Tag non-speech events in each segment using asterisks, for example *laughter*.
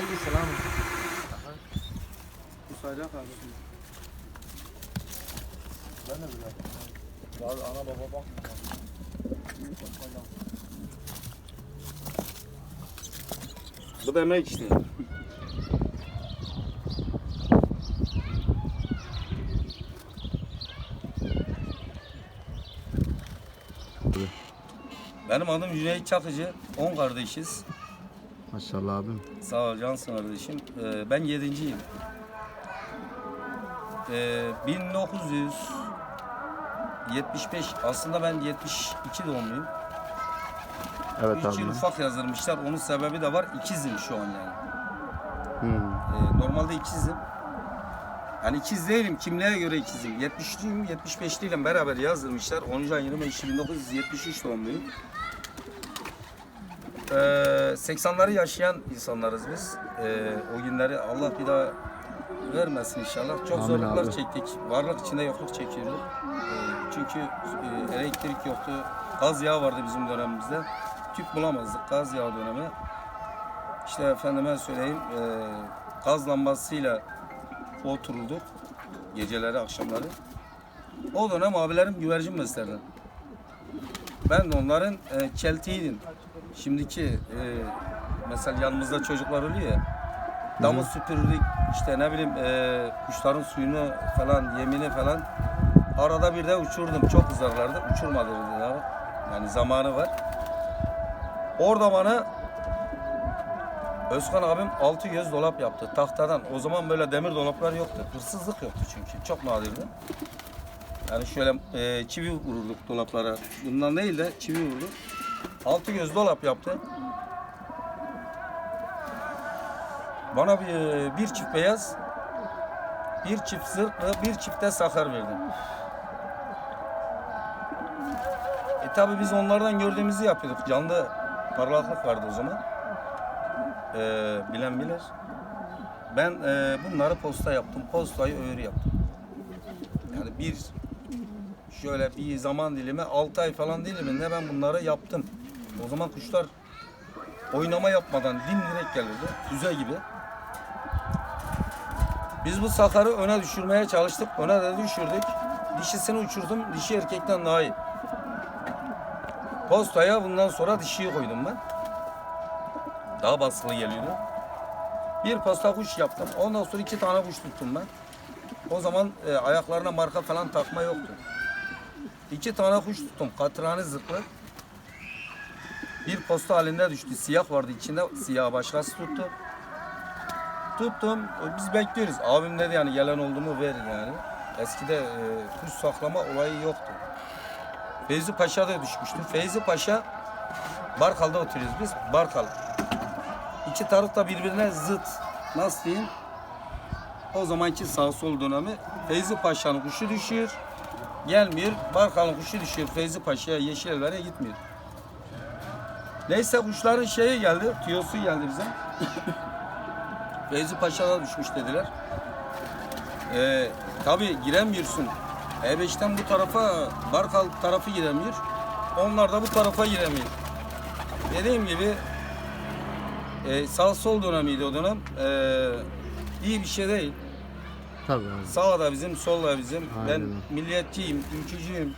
Hangisi lan? Kusacak abi. Ben de biliyorum. Abi ana baba bak. Bu da emek işte. Benim adım Cüneyt Çakıcı. 10 kardeşiz. Maşallah abim. Sağ ol Cansın kardeşim. Ee, ben yedinciyim. Ee, 1975 aslında ben 72 doğumluyum. Evet 3 abi. yıl ufak yazdırmışlar. Onun sebebi de var. İkizim şu an yani. Hmm. Ee, normalde ikizim. Yani ikiz değilim. Kimliğe göre ikizim. 73'lüyüm. 75'liyle beraber yazdırmışlar. 10. ayın 25 1973 doğumluyum. Ee, 80'leri yaşayan insanlarız biz. Ee, o günleri Allah bir daha vermesin inşallah. Çok Amin zorluklar abi. çektik. Varlık içinde yokluk çekiyorduk. Ee, çünkü e, elektrik yoktu. Gaz yağı vardı bizim dönemimizde. Tüp bulamazdık. Gaz yağı dönemi. İşte efendime söyleyeyim e, gaz lambasıyla oturulduk geceleri akşamları. O dönem abilerim güvercin beslerdi. Ben de onların e, çeltiydim. Şimdiki e, mesela yanımızda çocuklar oluyor ya. Damı süpürürdük işte ne bileyim e, kuşların suyunu falan yemini falan. Arada bir de uçurdum. Çok ızarlardı. Uçurma dediler. Yani zamanı var. Orada bana Özkan abim altı göz dolap yaptı tahtadan. O zaman böyle demir dolaplar yoktu. Hırsızlık yoktu çünkü. Çok nadirdi. Yani şöyle e, çivi vururduk dolaplara. Bundan değil de çivi vururduk. Altı göz dolap yaptı. Bana bir, bir çift beyaz, bir çift zırhlı, bir çift de sakar verdi. E tabi biz onlardan gördüğümüzü yapıyorduk. Canlı parlaklık vardı o zaman. Ee, bilen bilir. Ben e, bunları posta yaptım. Postayı öğürü yaptım. Yani bir şöyle bir zaman dilimi 6 ay falan diliminde ben bunları yaptım. O zaman kuşlar oynama yapmadan dimdirek gelirdi. Füze gibi. Biz bu sakarı öne düşürmeye çalıştık. Öne de düşürdük. Dişisini uçurdum. Dişi erkekten daha iyi. Postaya bundan sonra dişiyi koydum ben. Daha baskılı geliyordu. Bir posta kuş yaptım. Ondan sonra iki tane kuş tuttum ben. O zaman e, ayaklarına marka falan takma yoktu. İki tane kuş tuttum. Katrani zırhlı. Bir posta halinde düştü. Siyah vardı içinde. Siyah başkası tuttu. Tuttum. E, Biz bekliyoruz. Abim dedi yani gelen oldu mu ver yani. Eskide e, kuş saklama olayı yoktu. Feyzi Paşa da düşmüştü. Feyzi Paşa Barkal'da oturuyoruz biz. Barkal. İki taraf da birbirine zıt. Nasıl diyeyim? O zamanki sağ sol dönemi Feyzi Paşa'nın kuşu düşüyor. Gelmiyor. Barkal'ın kuşu düşüyor. Feyzi Paşa'ya Yeşilelere gitmiyor. Neyse kuşların şeyi geldi. Tüyosu geldi bize. Feyzi Paşa'da düşmüş dediler. Ee, tabii giremiyorsun. E5'ten bu tarafa Barkal tarafı giremiyor. Onlar da bu tarafa giremiyor. Dediğim gibi e, sağ sol dönemiydi o dönem. E, iyi bir şey değil. Tabii abi. Sağ da bizim, sol da bizim. Aynen Ben milliyetçiyim, ülkücüyüm.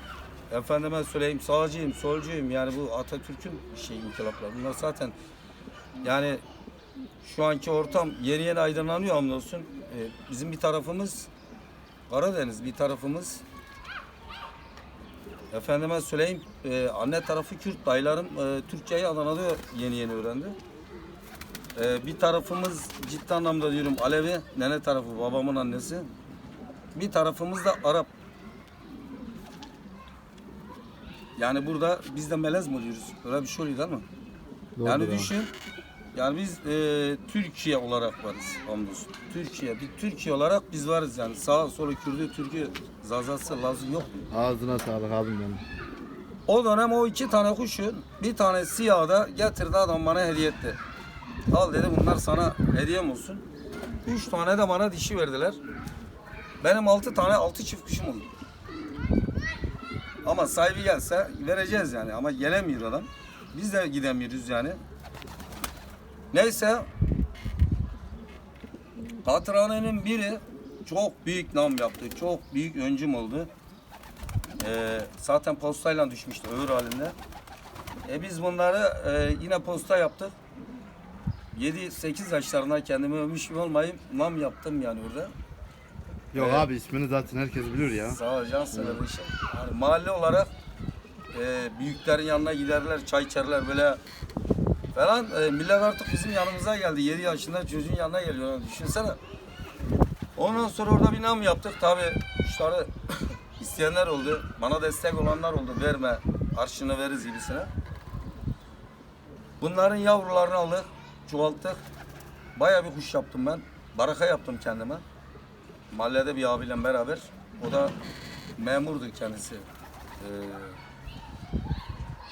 Efendime söyleyeyim sağcıyım, solcuyum. Yani bu Atatürk'ün şey inkılapları. Bunlar zaten yani şu anki ortam yeni yeni aydınlanıyor hamdolsun. E, bizim bir tarafımız Karadeniz, bir tarafımız Efendime söyleyeyim e, anne tarafı Kürt dayılarım e, Türkçeyi Adana'da yeni yeni öğrendi. E, bir tarafımız ciddi anlamda diyorum Alevi, nene tarafı babamın annesi. Bir tarafımız da Arap. Yani burada biz de melez mi oluyoruz? Öyle bir şey oluyor değil mi? Doğrudur yani abi. düşün. Yani biz e, Türkiye olarak varız hamdolsun. Türkiye, bir Türkiye olarak biz varız yani. Sağ solu Kürdü, Türk'ü, Zazası, Lazı yok. Ağzına sağlık abim benim. O dönem o iki tane kuşun bir tane siyahı da getirdi adam bana hediye etti. Al dedi bunlar sana hediyem olsun. Üç tane de bana dişi verdiler. Benim altı tane altı çift kuşum oldu. Ama sahibi gelse vereceğiz yani ama gelemiyor adam. Biz de gidemiyoruz yani. Neyse Katrane'nin biri çok büyük nam yaptı. Çok büyük öncüm oldu. Ee, zaten postayla düşmüştü öbür halinde. E biz bunları e, yine posta yaptık. 7-8 yaşlarında kendimi övmüş olmayayım. Nam yaptım yani orada. Yok Evet. abi ismini zaten herkes bilir ya. Sağ ol can kardeşim. Yani mahalle olarak e, büyüklerin yanına giderler, çay içerler böyle falan. E, millet artık bizim yanımıza geldi. 7 yaşında çocuğun yanına geliyor. Yani düşünsene. Ondan sonra orada bir nam yaptık. Tabii kuşları *coughs* isteyenler oldu. Bana destek olanlar oldu. Verme, arşını veririz gibisine. Bunların yavrularını aldık, çoğalttık. Bayağı bir kuş yaptım ben. Baraka yaptım kendime. Mahallede bir abiyle beraber. O da memurdu kendisi. Ee,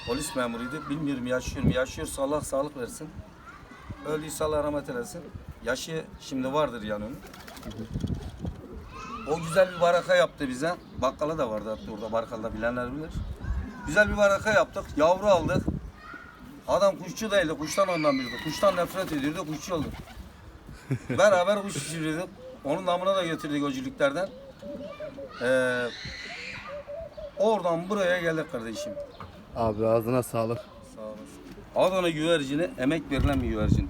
polis memuruydu. Bilmiyorum yaşıyor mu? Yaşıyorsa Allah sağlık versin. Öldüyse Allah rahmet eylesin. Yaşı şimdi vardır yani onun. O güzel bir baraka yaptı bize. Bakkala da vardı hatta orada barkalda bilenler bilir. Güzel bir baraka yaptık. Yavru aldık. Adam kuşçu değildi. Kuştan ondan bildi. Kuştan nefret ediyordu. Kuşçu oldu. *laughs* Beraber kuş uçuruyorduk. Onun namına da götürdük öcülüklerden. Ee, oradan buraya geldik kardeşim. Abi ağzına sağlık. Sağ olasın. Adana güvercini emek verilen bir güvercin.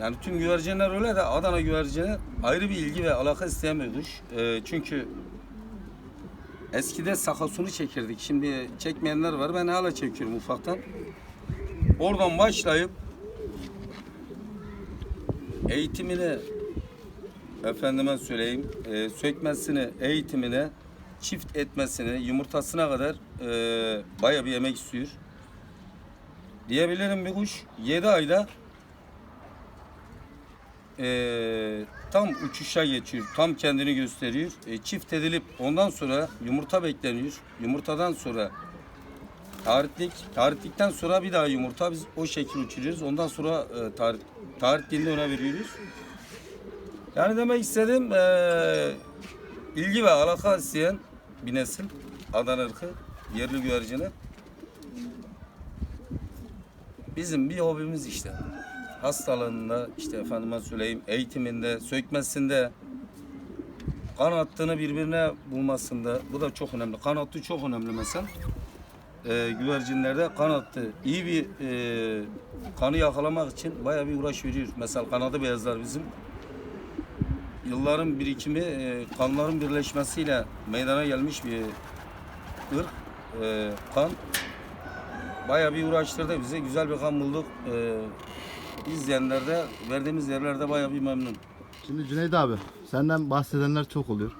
Yani tüm güvercinler öyle de Adana güvercini ayrı bir ilgi ve alaka isteyen bir kuş. Ee, çünkü eskide sakasunu çekirdik. Şimdi çekmeyenler var. Ben hala çekiyorum ufaktan. Oradan başlayıp eğitimini efendime söyleyeyim e, sökmesini, eğitimini, çift etmesini, yumurtasına kadar e, baya bir emek istiyor. Diyebilirim bir kuş 7 ayda e, tam uçuşa geçiyor, tam kendini gösteriyor. E, çift edilip ondan sonra yumurta bekleniyor. Yumurtadan sonra tarihlik, tarihlikten sonra bir daha yumurta biz o şekil uçuruyoruz. Ondan sonra e, tarih, tarihliğinde ona veriyoruz. Yani demek istedim eee ilgi ve alaka isteyen bir nesil Adana ırkı yerli güvercini. Bizim bir hobimiz işte. Hastalığında işte efendime söyleyeyim eğitiminde, sökmesinde, kan attığını birbirine bulmasında bu da çok önemli. Kan attı çok önemli mesela. Eee güvercinlerde kan attı. İyi bir eee, kanı yakalamak için bayağı bir uğraş veriyor. Mesela kanadı beyazlar bizim yılların birikimi, e, kanların birleşmesiyle meydana gelmiş bir ırk, e, kan. Bayağı bir uğraştırdı bizi. Güzel bir kan bulduk. E, izleyenler de verdiğimiz yerlerde bayağı bir memnun. Şimdi Cüneyt abi senden bahsedenler çok oluyor.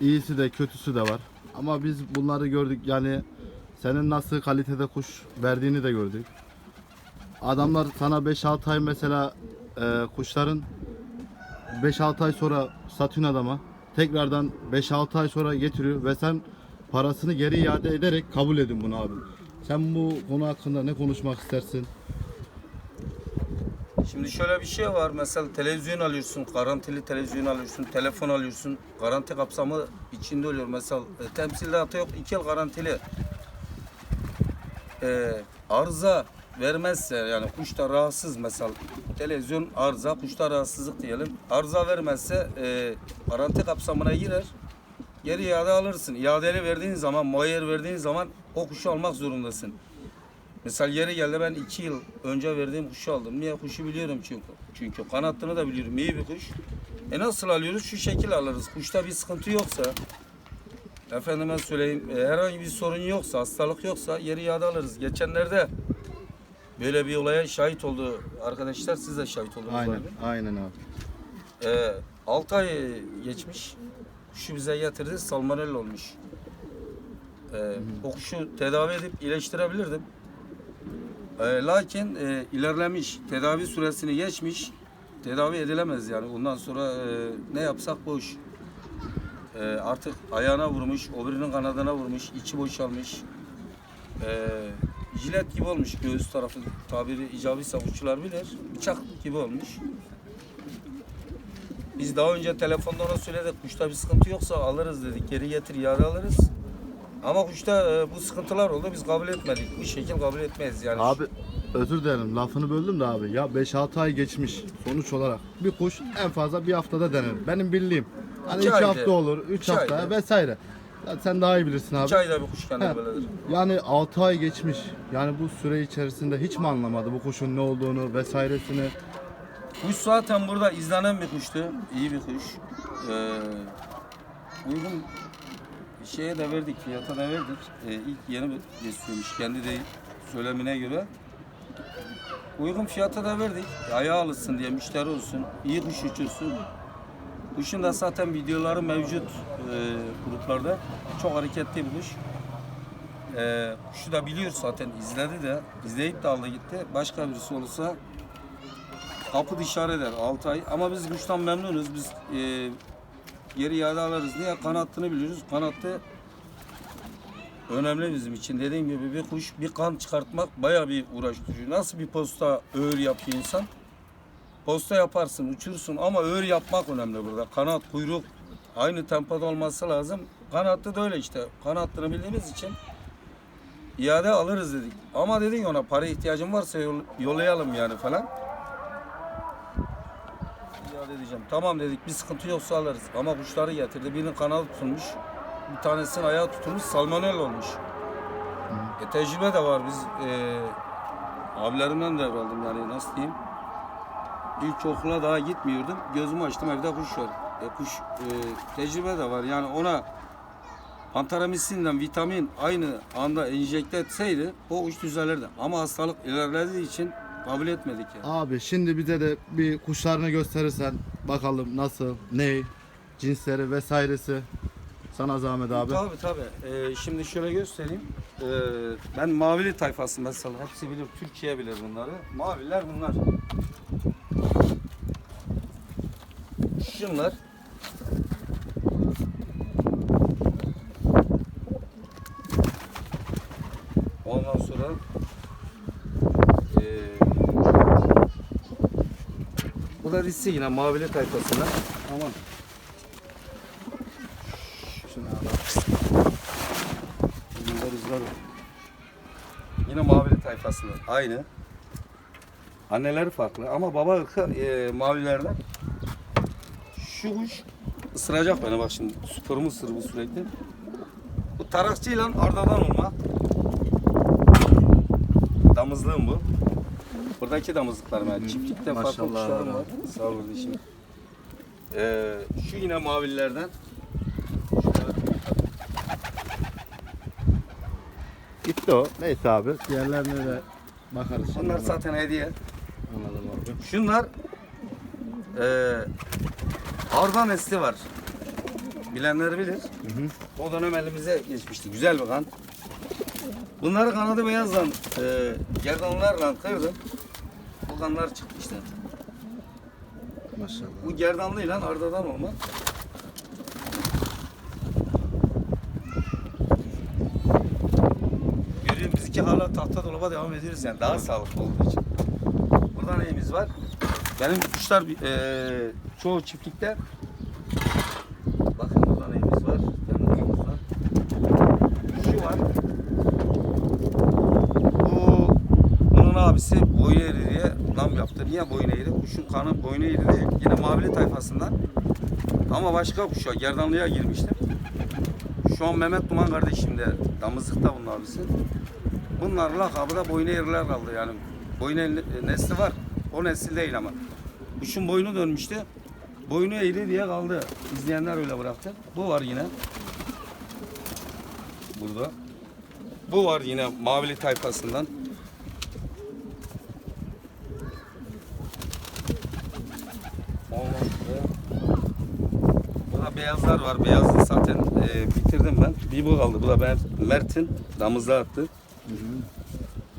İyisi de kötüsü de var. Ama biz bunları gördük yani senin nasıl kalitede kuş verdiğini de gördük. Adamlar sana 5-6 ay mesela e, kuşların 5-6 ay sonra satıyorsun adama. Tekrardan 5-6 ay sonra getiriyor ve sen parasını geri iade ederek kabul edin bunu abi. Sen bu konu hakkında ne konuşmak istersin? Şimdi şöyle bir şey var. Mesela televizyon alıyorsun, garantili televizyon alıyorsun, telefon alıyorsun. Garanti kapsamı içinde oluyor. Mesela e, temsilde yok, iki yıl garantili. E, arıza vermezse yani kuşta rahatsız mesela televizyon arıza, kuşta rahatsızlık diyelim. Arıza vermezse e, garanti kapsamına girer. Geri iade alırsın. İadeli verdiğin zaman, muayyer verdiğin zaman o kuşu almak zorundasın. Mesela yeri geldi ben iki yıl önce verdiğim kuşu aldım. Niye? Kuşu biliyorum çünkü. Çünkü kanattığını da biliyorum. İyi bir kuş. E nasıl alıyoruz? Şu şekil alırız. Kuşta bir sıkıntı yoksa, efendime söyleyeyim, e, herhangi bir sorun yoksa, hastalık yoksa yeri iade alırız. Geçenlerde böyle bir olaya şahit oldu arkadaşlar. Siz de şahit oldunuz. Aynen, galiba. aynen abi. E, 6 ay geçmiş. Kuşu bize getirdi. Salmonella olmuş. E, o kuşu tedavi edip iyileştirebilirdim. E, lakin e, ilerlemiş, tedavi süresini geçmiş, tedavi edilemez yani. Ondan sonra e, ne yapsak boş. E, artık ayağına vurmuş, o birinin kanadına vurmuş, içi boşalmış. E, jilet gibi olmuş göğüs tarafı tabiri icabı savuşçular bilir. Bıçak gibi olmuş. Biz daha önce telefonda ona söyledik. Kuşta bir sıkıntı yoksa alırız dedik. Geri getir yarı alırız. Ama kuşta e, bu sıkıntılar oldu. Biz kabul etmedik. Bu şekil kabul etmeyiz yani. Abi özür dilerim lafını böldüm de abi. Ya 5-6 ay geçmiş sonuç olarak. Bir kuş en fazla bir haftada denir. Benim bildiğim. Hani İki 2 ayda. hafta olur, 3 İki hafta ayda. vesaire. Ya sen daha iyi bilirsin abi. İki ayda bir kuş kendini böyledir. Yani 6 ay geçmiş. Yani bu süre içerisinde hiç mi anlamadı bu kuşun ne olduğunu vesairesini? Kuş zaten burada izlenen bir kuştu. İyi bir kuş. Ee, uygun şeye de verdik, fiyata da verdik. Ee, ilk yeni besliyormuş kendi de söylemine göre. Uygun fiyata da verdik. Ayağı alışsın diye müşteri olsun. iyi kuş uçursun. Kuşun da zaten videoları mevcut e, gruplarda. Çok hareketli bir kuş. Ee, kuşu da biliyor zaten izledi de. izleyip de aldı gitti. Başka birisi olursa kapı dışarı eder 6 ay. Ama biz kuştan memnunuz. Biz e, geri iade alırız. Niye? Kanattığını biliyoruz. Kanattı önemli bizim için. Dediğim gibi bir kuş bir kan çıkartmak bayağı bir uğraştırıcı. Nasıl bir posta öğür yapıyor insan? Posta yaparsın, uçursun ama öğür yapmak önemli burada. Kanat, kuyruk aynı tempoda olması lazım. Kanattı da öyle işte. Kanattığını bildiğimiz için iade alırız dedik. Ama dedin ona para ihtiyacın varsa yol- yollayalım yani falan. İade edeceğim. Tamam dedik bir sıkıntı yoksa alırız. Ama kuşları getirdi. Birinin kanalı tutulmuş. Bir tanesinin ayağı tutulmuş. Salmonella olmuş. E, tecrübe de var. Biz e, abilerimden devraldım yani nasıl diyeyim. İlk okula daha gitmiyordum. Gözümü açtım evde kuş var. E, kuş e, tecrübe de var. Yani ona pantaramisinden vitamin aynı anda enjekte etseydi o uç düzelirdi. Ama hastalık ilerlediği için kabul etmedik yani. Abi şimdi bize de bir kuşlarını gösterirsen bakalım nasıl, ne, cinsleri vesairesi. Sana zahmet abi. Tabii tabii. Ee, şimdi şöyle göstereyim. Ee, ben mavili tayfası mesela. Hepsi bilir. Türkiye bilir bunları. Maviler bunlar. Şunlar. Ondan sonra ee, bu da dizisi yine mavili tayfasından. Aman. Şunu al. Bunda rüzgar var. Yine mavili tayfasından. Aynı. Anneleri farklı ama baba ırkı e, mavilerden. Şu kuş ısıracak beni bak şimdi. Sporumu ısırır bu sürekli. Bu tarakçıyla ardadan olma. Damızlığım bu. Buradaki damızlıklarım yani çiftlikte farklı Maşallah. kuşlarım var. Sağ ol kardeşim. Ee, şu yine mavilerden. Gitti o. Neyse abi. Diğerlerine de bakarız. Bunlar zaten hediye. Anladım abi. Şunlar eee Arda nesli var. Bilenler bilir. O dönem elimize geçmişti. Güzel bir kan. Bunları kanadı beyazla eee gerdanlarla kırdım. Bu kanlar çıktı işte. Maşallah. Bu gerdanlıyla ardadan olma. Görüyorum bizimki hala tahta dolaba devam ediyoruz yani daha sağlıklı olduğu için. Burada neyimiz var? Benim kuşlar eee çoğu çiftlikte. Bakın burada neyimiz var? Yanımızda. Şu var. Bu bunun abisi boyun eğri diye nam yaptı. Niye boyun eğri? Kuşun kanı boyun eğri değil. Yine mavili tayfasından. Ama başka kuşa gerdanlığa girmiştim. Şu an Mehmet Duman kardeşim de damızlıkta bunun abisi. Bunlar lakabı da boyun eğriler kaldı yani. Boyun eğri nesli var. O nesil değil ama. Kuşun boynu dönmüştü. Boynu eğri diye kaldı. İzleyenler öyle bıraktı. Bu var yine. Burada. Bu var yine mavili tayfasından. Burada beyazlar var. Beyazı zaten e, bitirdim ben. Bir bu kaldı. Bu da ben Mert'in damızda attı.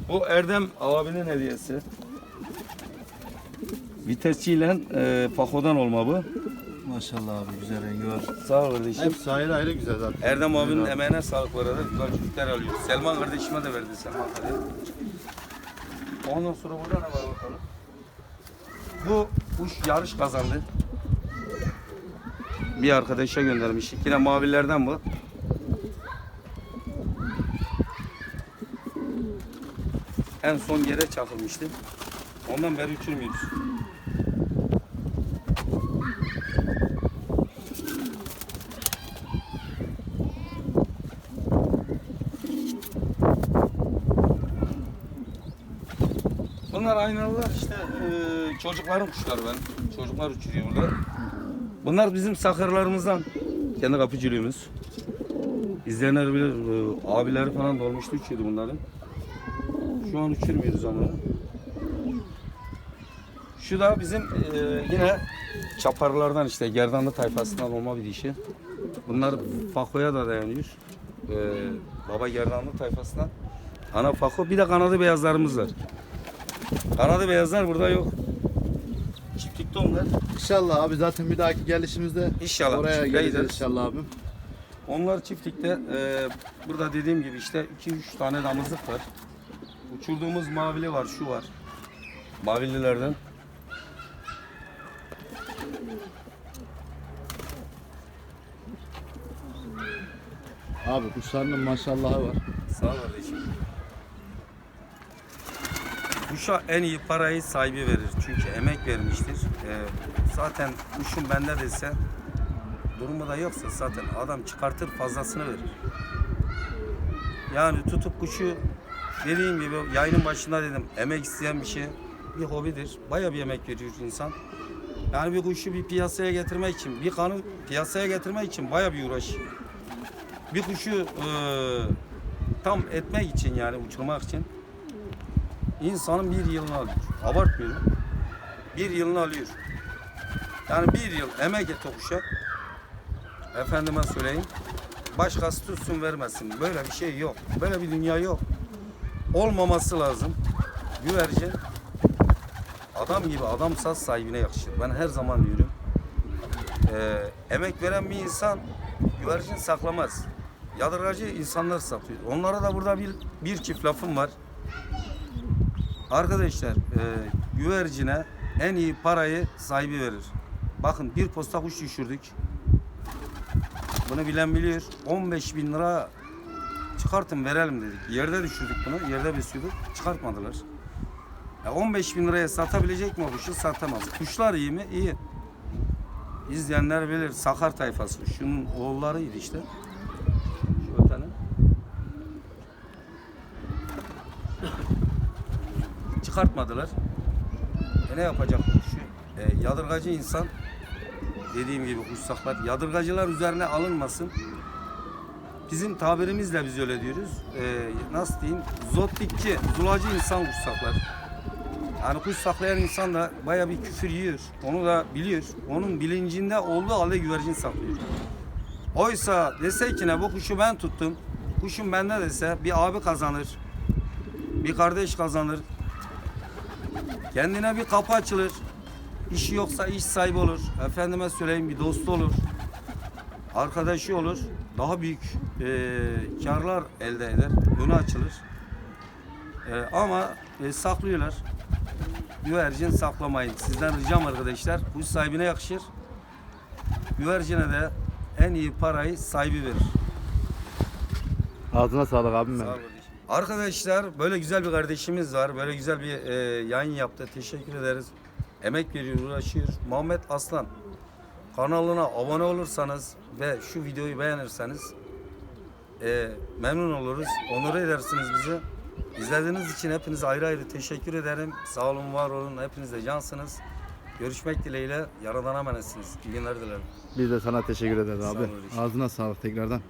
Bu Erdem abinin hediyesi. Vitesçiyle e, Pako'dan olma bu. Maşallah abi güzel rengi var. Sağ ol kardeşim. Hepsi ayrı ayrı güzel zaten. Erdem abinin Güzel emeğine sağlık bu arada. Güzel çocuklar alıyor. Selman kardeşime de verdi Selman kardeşim. Ondan sonra burada ne var bakalım. Bu kuş yarış kazandı. Bir arkadaşa göndermiştik. Yine mavilerden bu. En son yere çakılmıştı. Ondan beri uçurmuyoruz. Çocukların kuşları ben. Çocuklar uçuruyor burada. Bunlar bizim sakırlarımızdan. Kendi kapıcılığımız. İzleyenler bilir, abileri falan da uçuyordu bunların. Şu an uçurmuyoruz ama. Şu da bizim e, yine çaparlardan işte gerdanlı tayfasından olma bir dişi. Bunlar Fako'ya da dayanıyor. E, baba gerdanlı tayfasından. Ana Fako. Bir de kanadı beyazlarımız var. Kanadı beyazlar burada yok. Onlar. İnşallah abi zaten bir dahaki gelişimizde İnşallah. oraya çiftliğe geleceğiz gideriz. inşallah abim. Onlar çiftlikte e, burada dediğim gibi işte 2-3 tane damızlık var. Uçurduğumuz mavili var, şu var. Mavililerden. Abi kuşlarının maşallahı var. Sağ ol kardeşim. Kuşa en iyi parayı sahibi verir. Çünkü emek vermiştir. E, zaten kuşun bende dese durumu da yoksa zaten adam çıkartır fazlasını verir. Yani tutup kuşu dediğim gibi yayının başında dedim emek isteyen bir şey bir hobidir. Baya bir emek veriyor insan. Yani bir kuşu bir piyasaya getirmek için, bir kanı piyasaya getirmek için baya bir uğraş. Bir kuşu e, tam etmek için yani uçurmak için insanın bir yılını alıyor. Abartmıyorum. Bir yılını alıyor. Yani bir yıl emek et o kuşa. Efendime söyleyeyim. Başkası tutsun vermesin. Böyle bir şey yok. Böyle bir dünya yok. Olmaması lazım. Güvercin adam gibi adam saz sahibine yakışır. Ben her zaman diyorum. Ee, emek veren bir insan güvercin saklamaz. Yadırgacı insanlar saklıyor. Onlara da burada bir, bir çift lafım var. Arkadaşlar e, güvercine en iyi parayı sahibi verir. Bakın bir posta kuş düşürdük. Bunu bilen biliyor. 15 bin lira çıkartın verelim dedik. Yerde düşürdük bunu. Yerde besliyorduk. Çıkartmadılar. Ya 15 bin liraya satabilecek mi kuşu? Satamaz. Kuşlar iyi mi? İyi. İzleyenler bilir. Sakar tayfası. Şunun oğullarıydı işte. Şu ötenin. Çıkartmadılar. E ne yapacak bu kuşu? E, yadırgacı insan dediğim gibi kuşsaklar. Yadırgacılar üzerine alınmasın. Bizim tabirimizle biz öyle diyoruz. E, nasıl diyeyim? Zottikçi, zulacı insan kuşsaklar. Yani kuş saklayan insan da baya bir küfür yiyor. Onu da biliyor. Onun bilincinde olduğu halde güvercin saklıyor. Oysa dese ki ne bu kuşu ben tuttum. Kuşum bende dese bir abi kazanır. Bir kardeş kazanır. Kendine bir kapı açılır. İşi yoksa iş sahibi olur. Efendime söyleyeyim bir dostu olur. Arkadaşı olur. Daha büyük eee karlar elde eder. Önü açılır. Eee, ama e, saklıyorlar. Güvercin saklamayın. Sizden ricam arkadaşlar. Kuş sahibine yakışır. Güvercine de en iyi parayı sahibi verir. Ağzına sağlık abim Sağ benim. kardeşim. Arkadaşlar böyle güzel bir kardeşimiz var. Böyle güzel bir e, yayın yaptı. Teşekkür ederiz. Emek veriyor, uğraşıyor. Muhammed Aslan kanalına abone olursanız ve şu videoyu beğenirseniz e, memnun oluruz. Onur edersiniz bizi. İzlediğiniz için hepinize ayrı ayrı teşekkür ederim. Sağ olun, var olun. Hepiniz de cansınız. Görüşmek dileğiyle. Yaradan emanetsiniz. İyi günler dilerim. Biz de sana teşekkür ederiz Sağ abi. ol kardeşim. Ağzına sağlık tekrardan.